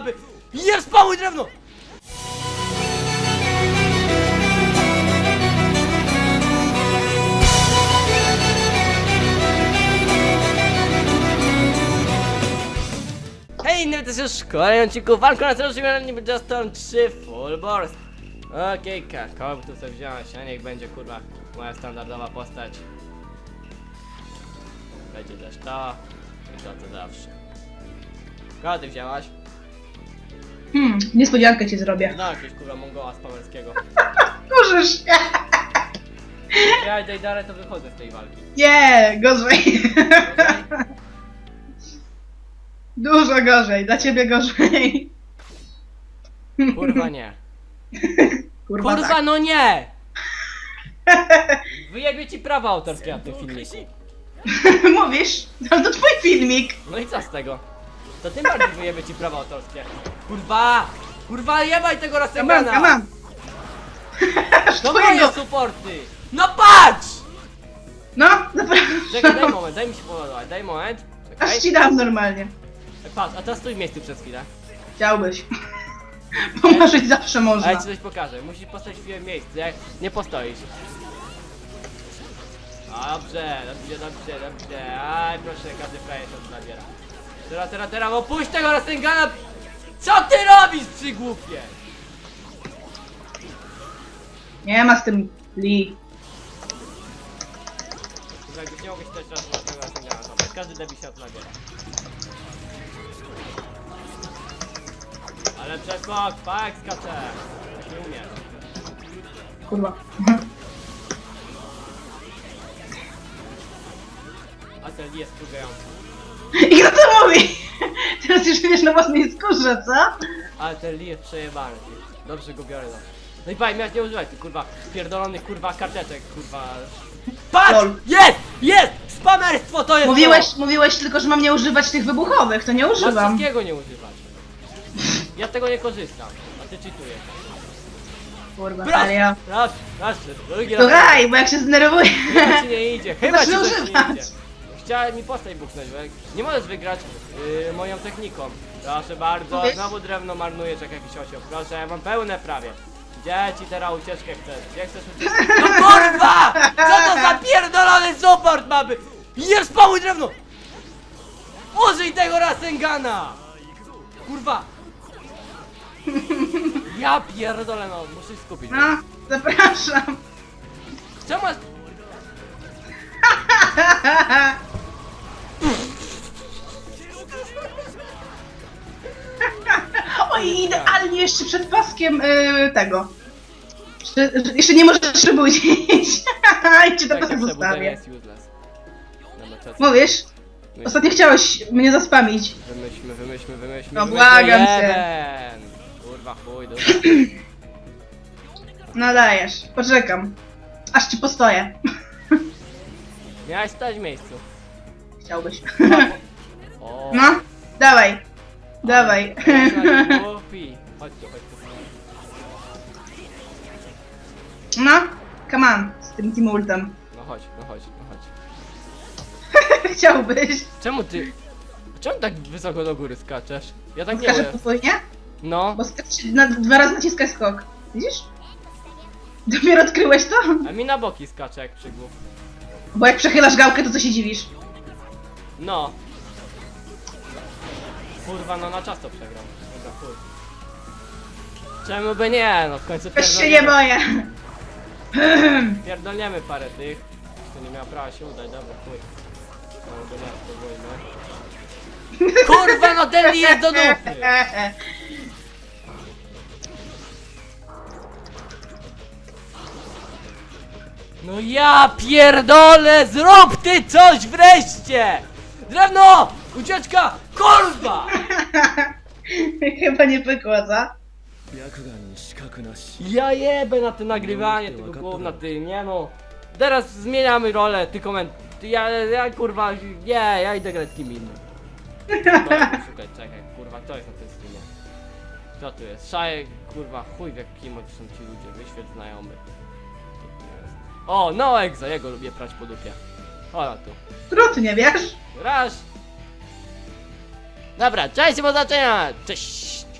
baby! Nie spałuj drewno! Hej, inny to jest kolejny odcinku walką na celu nie będzie Storm 3 Full Burst. Okej, okay, kogo tu sobie wziąć, a niech będzie kurwa moja standardowa postać. Będzie też to i to co zawsze. Kogo ty wzięłaś? Hmm, niespodziankę ci zrobię. No jakiegoś kurwa mongoła spamerskiego. Możesz! Ja idę dalej to wychodzę z tej walki. Nie, gorzej. Dużo gorzej, dla ciebie gorzej. Kurwa nie. Kurwa, Kurwa tak. no nie! Wyjebie ci prawa autorskie na tym filmiku. Mówisz? Ale to twój filmik. No i co z tego? To tym bardziej wyjebie ci prawa autorskie. Kurwa! Kurwa jebaj tego Come on, Rasengana! come on. To twojego. moje supporty! No patrz! No, Czekaj, daj zapraszam. moment, daj mi się poładować, daj moment. Aż Czekaj. ci dam normalnie. Patrz, a teraz stój w miejscu przez chwilę. Chciałbyś. Pomarzyć zawsze A ja można. ci coś pokażę. Musisz chwilę w miejscu, jak nie postoisz. Dobrze, dobrze, dobrze, dobrze. Aj, proszę, każdy frajer to zabiera. Teraz, teraz, teraz, bo puść tego Rasengana! Co ty robisz, przygłupie? Nie ma z tym Lee. Kurwa, jakbyś nie mogłeś też raz na tego Rasengana zabrać. Każdy debil się odnabiera. Ale przeskok, pak, skacze. Tak nie umiesz. Kurwa. A ten jest wkurzający. To mówi? Teraz już wiesz na własnej skórze, co? Ale ten Lee jest przejebany. ty. Dobrze go biorę zawsze. No i pamiętaj, miałeś nie używać, ty kurwa, pierdolonych kurwa karteczek, kurwa. Patrz! Lol. Jest! Jest! Spamerstwo to jest Mówiłeś, mówiłeś tylko, że mam nie używać tych wybuchowych, to nie to! Masz używam. wszystkiego nie używać. Ja z tego nie korzystam, a ty cheatujesz. Kurwa, Raz, serio. raz, raz, drugi raz. Słuchaj, bo jak się zdenerwuję. Chyba ci nie idzie, chyba ci Zacznę coś nie używać. idzie. Chciałem mi postać buchnąć, bo jak nie możesz wygrać yy, moją techniką. Proszę bardzo, Mówisz? znowu drewno marnujesz jak jakiś osioł. Proszę, ja mam pełne prawie. Gdzie ci teraz ucieczkę chcesz? Gdzie chcesz ucieczkę? No kurwa! Co to za pierdolony support mamy? Nie spałuj drewno! Użyj tego Rasengana! Kurwa! Ja pierdolę no, muszę się skupić. No, zapraszam. Czemu... Oj, idealnie jeszcze przed paskiem y, tego. Jeszcze, jeszcze nie możesz szybudzić. I cię to Tak, tak zostawię. jest useless. Dobra, co- co- Mówisz? Ostatnio chciałeś mnie zaspamić. Wymyślmy, wymyślmy, wymyślmy. No, wymyślmy błagam cię. jeden. Kurwa chuj, dobra. No dajesz, poczekam. Aż ci postoję. Miałeś stać w miejscu. Chciałbyś. O. No, dawaj. Dawaj. Głupi. No, come on, z tym team ultem. No chodź, no chodź, no chodź. Chciałbyś. Czemu ty... Czemu tak wysoko do góry skaczesz? Ja tak nie wiem. podwójnie? No. Bo skacz, na, dwa razy naciskaj skok. Widzisz? Dopiero odkryłeś to? A mi na boki skacze jak przygłup. Bo jak przechylasz gałkę, to co się dziwisz? No. Kurwa, no na czas to przegram. Dobra, chuj. Czemu by nie? No w końcu Też się nie boję. Pierdolniemy parę tych. To nie miała prawa się udać, dobra, chuj. No, nie, spróbujmy. Kurwa, no Lee jest do dupy! No ja pierdolę, zrób ty coś wreszcie! Drewno! Ucieczka! Kurwa! Chyba nie pykła, co? Ja jebę na te nagrywanie tego gówna, ty, nie no. Teraz zmieniamy rolę, ty koment... Ja, ja kurwa, nie, ja idę grać kim innym. Dobra, Szukaj, czekaj, kurwa, kto jest na tym streamie? Kto tu jest? Szajek, kurwa, chuj jak kim są ci ludzie, wyświetl znajomy. O, no egzo, jego lubię prać po dupie. Ola tu. Trudnie, wiesz? Raz. Dobra, cześć, do zobaczenia! Cześć!